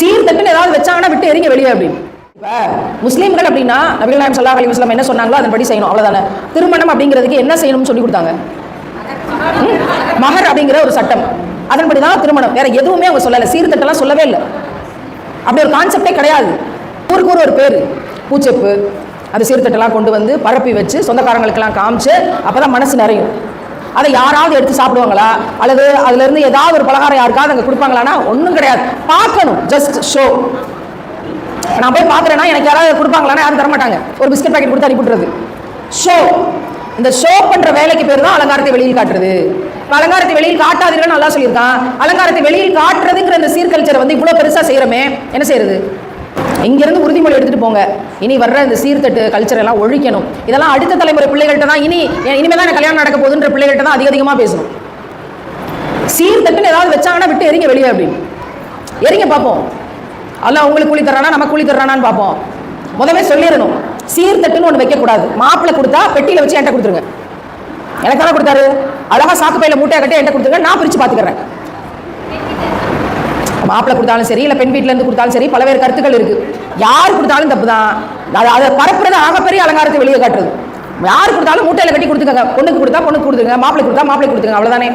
சீர்தட்டுன்னு ஏதாவது வச்சாங்கன்னா விட்டு எறிங்க வெளியே அப்படின்னு. இப்ப முஸ்லீம்கள் அப்படின்னா நபிகள் நாயம் சல்லா அலி வஸ்லாம் என்ன சொன்னாங்களோ அதன்படி செய்யணும். அவ்வளவுதானே. திருமணம் அப்படிங்கிறதுக்கு என்ன செய்யணும்னு சொல்லி கொடுத்தாங்க? ம்? மஹர் அப்படிங்கிற ஒரு சட்டம். அதன்படி தான் திருமணம். வேற எதுவுமே அவங்க சொல்லலை. சீர்திட்டம்லாம் சொல்லவே இல்லை. அப்படி ஒரு கான்செப்டே கிடையாது. ஊருக்கு ஊர் ஒரு பேர். பூச்செப்பு. அந்த சீர்திட்டம்லாம் கொண்டு வந்து பரப்பி வச்சு சொந்தக்காரங்களுக்கெல்லாம் காமிச்சு அப்பதான் மனசு நிறையும். அதை யாராவது எடுத்து சாப்பிடுவாங்களா? அல்லது அதுல இருந்து ஏதாவது ஒரு பலகாரம் யாருக்காவது அங்கே கொடுப்பாங்களான்னா ஒன்றும் கிடையாது. பார்க்கணும். ஜஸ்ட் ஷோ நான் போய் பார்க்குறேன்னா எனக்கு யாராவது கொடுப்பாங்களான்னா யாரும் தரமாட்டாங்க. ஒரு பிஸ்கட் பாக்கெட் கொடுத்து அனுப்பிவிட்றது ஷோ இந்த ஷோ பண்ணுற வேலைக்கு பேர் தான் அலங்காரத்தை வெளியில் காட்டுறது. அலங்காரத்தை வெளியில் காட்டாதீர்கள் நல்லா சொல்லியிருக்கான். அலங்காரத்தை வெளியில் காட்டுறதுங்கிற இந்த சீர்கல்ச்சரை வந்து இவ்வளோ பெருசாக செய்கிறோமே என்ன செய்யறது? இங்கிருந்து உறுதிமொழி எடுத்துகிட்டு போங்க. இனி வர்ற இந்த சீர்தட்டு கல்ச்சர் எல்லாம் ஒழிக்கணும். இதெல்லாம் அடுத்த தலைமுறை பிள்ளைகள்கிட்ட தான் இனி இனிமே தான் எனக்கு கல்யாணம் நடக்க போகுதுன்ற பிள்ளைகள்கிட்ட தான் அதிக அதிகமாக பேசணும். சீர்தட்டுன்னு ஏதாவது வச்சாங்கன்னா விட்டு எறிங்க வெளியே அப்படின்னு. எறிங்க பார்ப்போம். அல்ல உங்களுக்கு கூலி தர்றானா நம்ம கூலி தர்றானான்னு பார்ப்போம். முதவே சொல்லிடணும். சீர்தட்டுன்னு ஒன்று வைக்கக்கூடாது. மாப்பிள்ளை கொடுத்தா பெட்டியில் வச்சு என்கிட்ட கொடுத்துருங்க. எனக்கு தானே கொடுத்தாரு? அழகாக சாக்கு பையில மூட்டையை கட்டி என்கிட்ட கொடுத்துருங்க. நான் பிரிச்சு பார்த்துக்கிறேன். மாப்பிள்ளை கொடுத்தாலும் சரி இல்லை பெண் வீட்டிலேருந்து கொடுத்தாலும் சரி பலவேறு கருத்துக்கள் இருக்குது யார் கொடுத்தாலும் தப்பு தான் அதை அதை பரப்புறது ஆகப்பெரிய அலங்காரத்தை வெளியே காட்டுறது. யார் கொடுத்தாலும் மூட்டையில் கட்டி கொடுத்துக்கங்க. பொண்ணுக்கு கொடுத்தா பொண்ணுக்கு கொடுத்துருங்க மாப்பிள்ளை கொடுத்தா மாப்பிள்ளை கொடுத்துருங்க அவ்வளோதானே